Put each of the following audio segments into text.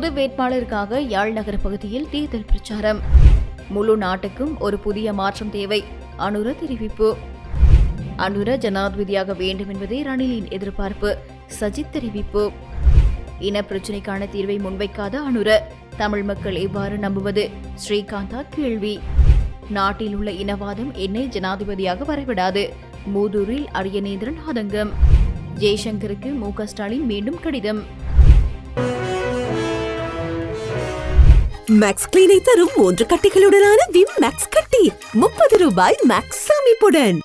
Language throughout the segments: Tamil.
பொது வேட்பாளருக்காக யாழ் நகர பகுதியில் தேர்தல் பிரச்சாரம். முழு நாட்டுக்கும் ஒரு புதிய மாற்றம் தேவை. அனுர தெரிவிப்பு. அனுர ஜனாதிபதியாக வேண்டும் என்பதே ரணிலின் எதிர்பார்ப்பு. சஜித் தெரிவிப்பு. இன பிரச்சினைக்கான தீர்வை முன்வைக்காத அனுர தமிழ் மக்கள் எவ்வாறு நம்புவது? ஸ்ரீகாந்தா கேள்வி. நாட்டில் உள்ள இனவாதம் என்னை ஜனாதிபதியாக வரவிடாது. மூதூரில் அரியநேந்திரன் ஆதங்கம். ஜெய்சங்கருக்கு மு ஸ்டாலின் மீண்டும் கடிதம். மேக்ஸ் கிளீனை தரும் மூன்று கட்டிகளுடனான விம் மேக்ஸ் கட்டி. முப்பது ரூபாய் மேக்ஸ் அமைப்புடன்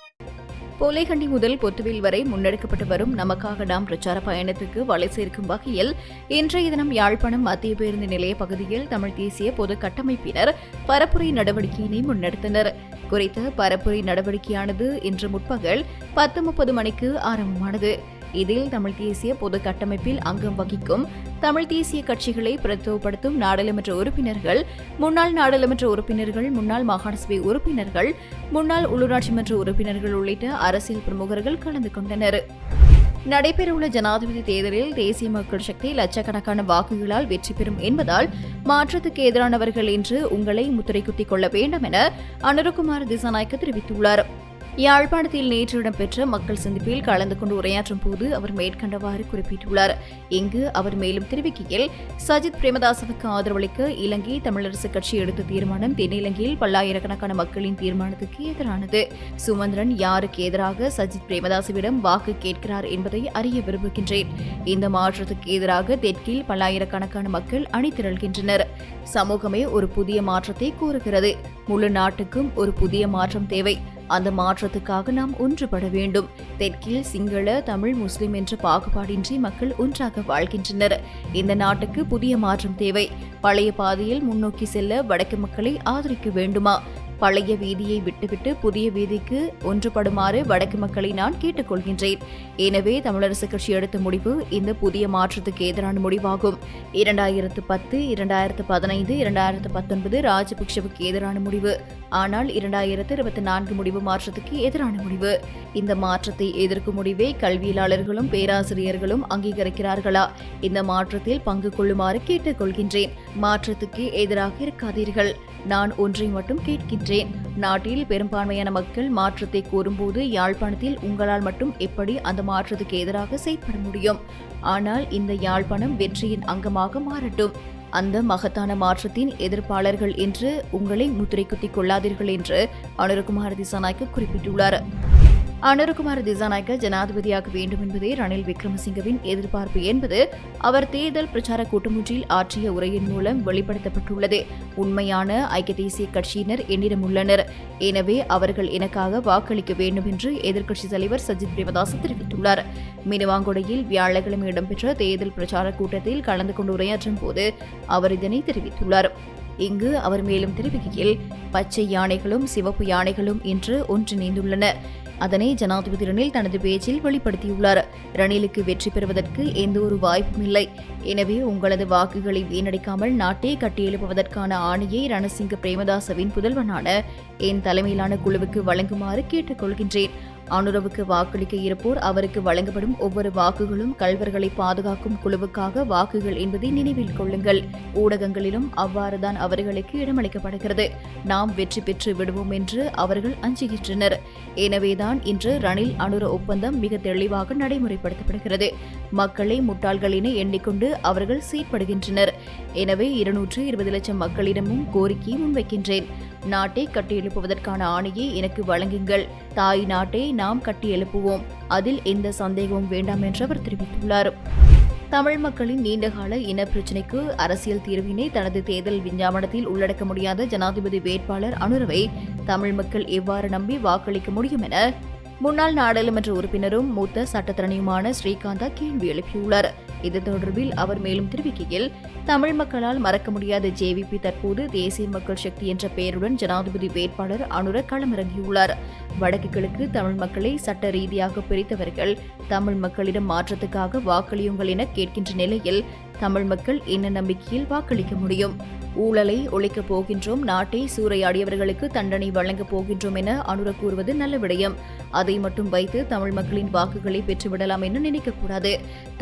போலேகண்டி முதல் பொத்துவில் வரை முன்னெடுக்கப்பட்டு வரும் நமக்காக நாம் பிரச்சார பயணத்துக்கு வலை சேர்க்கும் வகையில் இன்றைய தினம் யாழ்ப்பாணம் மத்திய பேருந்து நிலைய பகுதியில் தமிழ் தேசிய பொது கட்டமைப்பினர் பரப்புரை நடவடிக்கையினை முன்னெடுத்தனர். குறித்த பரப்புரை நடவடிக்கையானது இன்று முற்பகல் பத்து முப்பது மணிக்கு ஆரம்பமானது. இதில் தமிழ் தேசிய பொது கட்டமைப்பில் அங்கம் வகிக்கும் தமிழ் தேசிய கட்சிகளை பிரதித்துவப்படுத்தும் நாடாளுமன்ற உறுப்பினர்கள் முன்னாள் நாடாளுமன்ற உறுப்பினர்கள் முன்னாள் மாகாண சபை உறுப்பினர்கள் முன்னாள் உள்ளூராட்சி மன்ற உறுப்பினர்கள் உள்ளிட்ட அரசியல் பிரமுகர்கள் கலந்து கொண்டனர். நடைபெறவுள்ள ஜனாதிபதி தேர்தலில் தேசிய மக்கள் சக்தி லட்சக்கணக்கான வாக்குகளால் வெற்றி பெறும் என்பதால் மாற்றத்துக்கு எதிரானவர்கள் என்று உங்களை முத்திரை குத்திக் கொள்ள வேண்டும் என அனுரகுமார் திசாநாயக்க தெரிவித்துள்ளார். யாழ்ப்பாணத்தில் நேற்று இடம்பெற்ற மக்கள் சந்திப்பில் கலந்து கொண்டு உரையாற்றும் போது அவர் மேற்கண்டவாறு குறிப்பிட்டுள்ளார். இங்கு அவர் மேலும் தெரிவிக்கையில் சஜித் பிரேமதாசவுக்கு ஆதரவளிக்க இலங்கை தமிழரசு கட்சி எடுத்த தீர்மானம் தென்னிலங்கையில் பல்லாயிரக்கணக்கான மக்களின் தீர்மானத்துக்கு எதிரானது. சுமந்திரன் யாருக்கு எதிராக சஜித் பிரேமதாசவிடம் வாக்கு கேட்கிறார் என்பதை அறிய விரும்புகின்றேன். இந்த மாற்றத்துக்கு எதிராக தெற்கில் பல்லாயிரக்கணக்கான மக்கள் அணிதிரள்கின்றனர் சமூகமே ஒரு புதிய மாற்றத்தை கூறுகிறது. முழு நாட்டுக்கும் ஒரு புதிய மாற்றம் தேவை. அந்த மாற்றத்துக்காக நாம் ஒன்றுபட வேண்டும். தெற்கில் சிங்கள தமிழ் முஸ்லிம் என்ற பாகுபாடின்றி மக்கள் ஒன்றாக வாழ்கின்றனர். இந்த நாட்டுக்கு புதிய மாற்றம் தேவை. பழைய பாதையில் முன்னோக்கி செல்ல வடக்கு மக்களை ஆதரிக்க வேண்டுமா? பழைய வீதியை விட்டுவிட்டு புதிய வீதிக்கு ஒன்றுபடுமாறு வடக்கு மக்களை நான் கேட்டுக்கொள்கின்றேன். எனவே தமிழரசு கட்சி எடுத்த முடிவு இந்த புதிய மாற்றத்துக்கு எதிரான முடிவாகும். இரண்டாயிரத்து பத்து இரண்டாயிரத்து பதினைந்து இரண்டாயிரத்து பத்தொன்பது ராஜபக்ஷவுக்கு எதிரான முடிவு. ஆனால் இரண்டாயிரத்து இருபத்தி நான்கு முடிவு மாற்றத்துக்கு எதிரான முடிவு. இந்த மாற்றத்தை எதிர்க்கும் முடிவை கல்வியலாளர்களும் பேராசிரியர்களும் அங்கீகரிக்கிறார்களா? இந்த மாற்றத்தில் பங்கு கொள்ளுமாறு கேட்டுக்கொள்கின்றேன். மாற்றத்துக்கு எதிராக இருக்காதீர்கள். நான் ஒன்றை மட்டும் கேட்கின்றேன். நாட்டில் பெரும்பான்மையான மக்கள் மாற்றத்தை கோரும்போது யாழ்ப்பாணத்தில் உங்களால் மட்டும் எப்படி அந்த மாற்றத்துக்கு எதிராக செயற்பட முடியும்? ஆனால் இந்த யாழ்ப்பாணம் வெற்றியின் அங்கமாக மாறட்டும். அந்த மகத்தான மாற்றத்தின் எதிர்ப்பாளர்கள் என்று உங்களை முத்திரை குத்திக் கொள்ளாதீர்கள் என்று அனுரகுமார் திசாநாயக்க குறிப்பிட்டுள்ளார். அனுரகுமார் திசாநாயக்க ஜனாதிபதியாக வேண்டும் என்பதே ரணில் விக்ரமசிங்கவின் எதிர்பார்ப்பு என்பது அவர் தேர்தல் பிரச்சார கூட்டமொன்றில் ஆற்றிய உரையின் மூலம் வெளிப்படுத்தப்பட்டுள்ளது. உண்மையான ஐக்கிய தேசிய கட்சியினர் என்னிடம் உள்ளனர். எனவே அவர்கள் எனக்காக வாக்களிக்க வேண்டும் என்று எதிர்க்கட்சித் தலைவர் சஜித் பிரேமதாஸ் தெரிவித்துள்ளார். மினுவாங்குடையில் வியாழக்கிழமை இடம்பெற்ற தேர்தல் பிரச்சார கூட்டத்தில் கலந்து கொண்டு உரையாற்றும் போது அவர் இதனை தெரிவித்துள்ளார். இங்கு அவர் மேலும் தெரிவிக்கையில் பச்சை யானைகளும் சிவப்பு யானைகளும் இன்று ஒன்றிணைந்துள்ளன அதனை ஜனாதிபதி ரணில் தனது பேச்சில் வெளிப்படுத்தியுள்ளார். ரணிலுக்கு வெற்றி பெறுவதற்கு எந்த ஒரு வாய்ப்பும் இல்லை. எனவே உங்களது வாக்குகளை வீணடிக்காமல் நாட்டை கட்டியெழுப்புவதற்கான ஆணையை ரணசிங்க பிரேமதாசவின் புதல்வனான என் தலைமையிலான குழுவுக்கு வழங்குமாறு கேட்டுக்கொள்கின்றேன். அனுரவுக்கு வாக்களிக்க இருப்போர் அவருக்கு வழங்கப்படும் ஒவ்வொரு வாக்குகளும் கல்வர்களை பாதுகாக்கும் குழுவுக்காக வாக்குகள் என்பதை நினைவில் கொள்ளுங்கள். ஊடகங்களிலும் அவ்வாறுதான் அவர்களுக்கு இடமளிக்கப்படுகிறது. நாம் வெற்றி பெற்று விடுவோம் என்று அவர்கள் அஞ்சுகின்றனர். எனவேதான் இன்று ரணில் அனுர ஒப்பந்தம் மிக தெளிவாக நடைமுறைப்படுத்தப்படுகிறது. மக்களை முட்டாள்கள் என எண்ணிக்கொண்டு அவர்கள் சீர்படுகின்றனர். எனவே இருநூற்று இருபது லட்சம் மக்களிடமும் கோரிக்கையை முன்வைக்கின்றேன். நாட்டை கட்டியெழுப்புவதற்கான ஆணையை எனக்கு வழங்குங்கள். தாய் நாட்டை நாம் கட்டியெழுப்புவோம். அதில் எந்த சந்தேகமும் வேண்டாம் என்று அவர் தெரிவித்துள்ளார். தமிழ் மக்களின் நீண்டகால இன பிரச்சினைக்கு அரசியல் தீர்வினை தனது தேர்தல் விஞ்ஞாபனத்தில் உள்ளடக்க முடியாத ஜனாதிபதி வேட்பாளர் அனுரவை தமிழ் மக்கள் எவ்வாறு நம்பி வாக்களிக்க முடியும் என முன்னாள் நாடாளுமன்ற உறுப்பினரும் மூத்த சட்டத்தரணியுமான ஸ்ரீகாந்தா கேள்வி எழுப்பியுள்ளார். இது தொடர்பில் அவர் மேலும் தெரிவிக்கையில் தமிழ் மக்களால் மறக்க முடியாத ஜேவிபி தற்போது தேசிய மக்கள் சக்தி என்ற பெயருடன் ஜனாதிபதி வேட்பாளர் அனுர களமிறங்கியுள்ளார். வடக்கு கிழக்கு தமிழ் மக்களை சட்ட ரீதியாக பிரித்தவர்கள் தமிழ் மக்களிடம் மாற்றத்துக்காக வாக்களியுங்கள் என கேட்கின்ற நிலையில் தமிழ் மக்கள் என்ன நம்பிக்கையில் வாக்களிக்க முடியும்? ஊழலை ஒழிக்கப் போகின்றோம் நாட்டை சூறையாடியவர்களுக்கு தண்டனை வழங்கப் போகின்றோம் என அனுர கூறுவது நல்ல விடயம். அதை மட்டும் வைத்து தமிழ் மக்களின் வாக்குகளை பெற்றுவிடலாம் என்று நினைக்கக்கூடாது.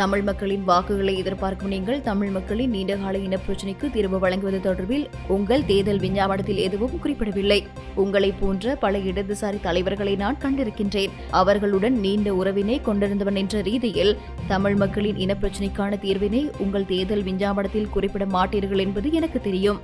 தமிழ் மக்களின் வாக்குகளை எதிர்பார்க்கும் நீங்கள் தமிழ் மக்களின் நீண்டகால இனப்பிரச்சினைக்கு தீர்வு வழங்குவது தொடர்பில் உங்கள் தேர்தல் விஞ்ஞாபனத்தில் எதுவும் குறிப்பிடவில்லை. உங்களை போன்ற பல இடதுசாரி தலைவர்களை நான் கண்டிருக்கின்றேன். அவர்களுடன் நீண்ட உறவினை கொண்டிருந்தவன் என்ற ரீதியில் தமிழ் மக்களின் இனப்பிரச்சினைக்கான தீர்வினை உங்கள் தேர்தல் விஞ்ஞாபனத்தில் குறிப்பிட மாட்டீர்கள் என்பது எனக்கு தெரியும்.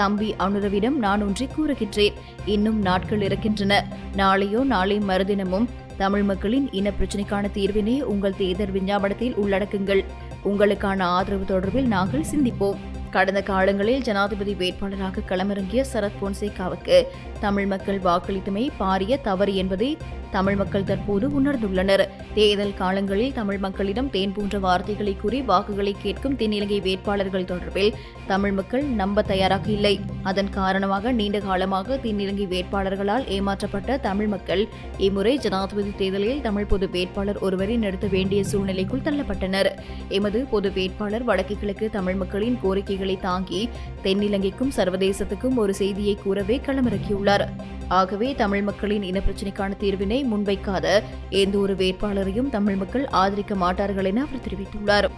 தம்பி அனுரவிடம் நான் ஒன்றை கூறுகின்றேன். இன்னும் நாட்கள் இருக்கின்றன. நாளையோ நாளை மறுதினமும் தமிழ் மக்களின் இன பிரச்சினைக்கான தீர்வினை உங்கள் தேர்தல் விஞ்ஞாபனத்தில் உள்ளடக்குங்கள். உங்களுக்கான ஆதரவு தொடர்பில் நாங்கள் சிந்திப்போம். கடந்த காலங்களில் ஜனாதிபதி வேட்பாளராக களமிறங்கிய சரத் பொன்சேகாவுக்கு தமிழ் மக்கள் வாக்களித்தமை பாரிய தவறு என்பதை தமிழ் மக்கள் தற்போது உணர்ந்துள்ளனர். தேர்தல் காலங்களில் தமிழ் மக்களிடம் தேன் போன்ற வார்த்தைகளை கூறி வாக்குகளை கேட்கும் தென்னிலங்கை வேட்பாளர்கள் தொடர்பில் தமிழ் மக்கள் நம்ப தயாராக இல்லை. அதன் காரணமாக நீண்ட காலமாக தென்னிலங்கை வேட்பாளர்களால் ஏமாற்றப்பட்ட தமிழ் மக்கள் இம்முறை ஜனாதிபதி தேர்தலில் தமிழ் பொது வேட்பாளர் ஒருவரை நிறுத்த வேண்டிய சூழ்நிலைக்குள் தள்ளப்பட்டனர். எமது பொது வேட்பாளர் வடக்கு கிழக்கு தமிழ் மக்களின் கோரிக்கைகளை தாங்கி தென்னிலங்கைக்கும் சர்வதேசத்துக்கும் ஒரு செய்தியை கூறவே களமிறக்கியுள்ளார். ஆகவே தமிழ் மக்களின் இன பிரச்சினைக்கான தீர்வினை முன்வைக்காத. எந்த ஒரு வேட்பாளரையும் தமிழ் மக்கள் ஆதரிக்க மாட்டார்கள் என அவர் தெரிவித்துள்ளார்.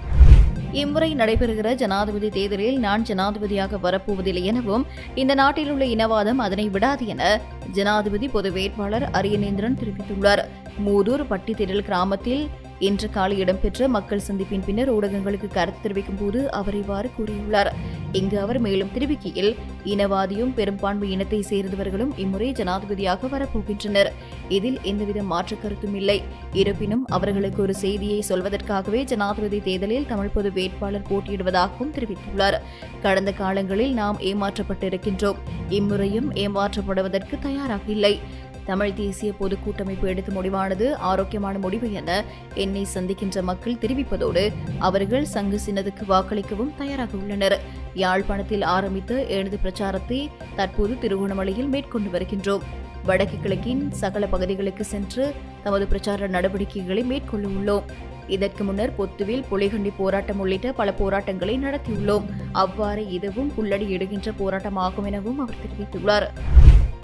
இம்முறை நடைபெறுகிற ஜனாதிபதி தேர்தலில் நான் ஜனாதிபதியாக வரப்போவதில்லை எனவும் இந்த நாட்டில் உள்ள இனவாதம் அதனை விடாது என ஜனாதிபதி பொது வேட்பாளர் அரியநேந்திரன் தெரிவித்துள்ளார். மூதூர் பட்டித்திரல் கிராமத்தில் இன்று காலை இடம்பெற்ற மக்கள் சந்திப்பின் பின்னர் ஊடகங்களுக்கு கருத்து தெரிவிக்கும் போது அவர் இவ்வாறு கூறியுள்ளார். இங்கு அவர் மேலும் தெரிவிக்கையில் இனவாதியும் பெரும்பான்மை இனத்தை சேர்ந்தவர்களும் இம்முறை ஜனாதிபதியாக வரப்போகின்றனர். இதில் எந்தவித மாற்று கருத்தும் இல்லை. இருப்பினும் அவர்களுக்கு ஒரு செய்தியை சொல்வதற்காகவே ஜனாதிபதி தேர்தலில் தமிழ் பொது வேட்பாளர் போட்டியிடுவதாகவும் தெரிவித்துள்ளார். கடந்த காலங்களில் நாம் ஏமாற்றப்பட்டிருக்கின்றோம். இம்முறையும் ஏமாற்றப்படுவதற்கு தயாராக இல்லை. தமிழ் தேசிய பொது கூட்டமைப்பு எடுத்த முடிவானது ஆரோக்கியமான முடிவு என என்னை சந்திக்கின்ற மக்கள் தெரிவிப்பதோடு அவர்கள் சங்கு சின்னதுக்கு வாக்களிக்கவும் தயாராக உள்ளனர். யாழ்ப்பாணத்தில் ஆரம்பித்த எனது பிரச்சாரத்தை தற்போது திருகோணமலையில் மேற்கொண்டு வருகின்றோம். வடக்கு கிழக்கின் சகல பகுதிகளுக்கு சென்று தமது பிரச்சார நடவடிக்கைகளை மேற்கொள்ள உள்ளோம். இதற்கு முன்னர் பொத்துவில் புலிகண்டி போராட்டம் உள்ளிட்ட பல போராட்டங்களை நடத்தியுள்ளோம். அவ்வாறு இதுவும் புல்லடி இடுகின்ற போராட்டமாகும் எனவும் அவர் தெரிவித்துள்ளார்.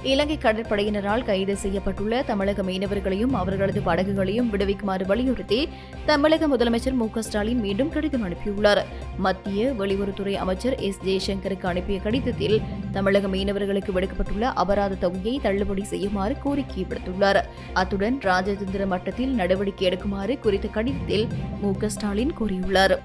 இலங்கை கடற்படையினரால் கைது செய்யப்பட்டுள்ள தமிழக மீனவர்களையும் அவர்களது படகுகளையும் விடுவிக்குமாறு வலியுறுத்தி தமிழக முதலமைச்சர் மு ஸ்டாலின் மீண்டும் கடிதம் அனுப்பியுள்ளார். மத்திய வெளியுறவுத்துறை அமைச்சர் எஸ் ஜெய்சங்கருக்கு அனுப்பிய கடிதத்தில் தமிழக மீனவர்களுக்கு விடுக்கப்பட்டுள்ள அபராத தொகையை தள்ளுபடி செய்யுமாறு கோரிக்கை விடுத்துள்ளார். அத்துடன் ராஜதந்திர மட்டத்தில் நடவடிக்கை எடுக்குமாறு குறித்த கடிதத்தில் மு ஸ்டாலின் கூறியுள்ளார்.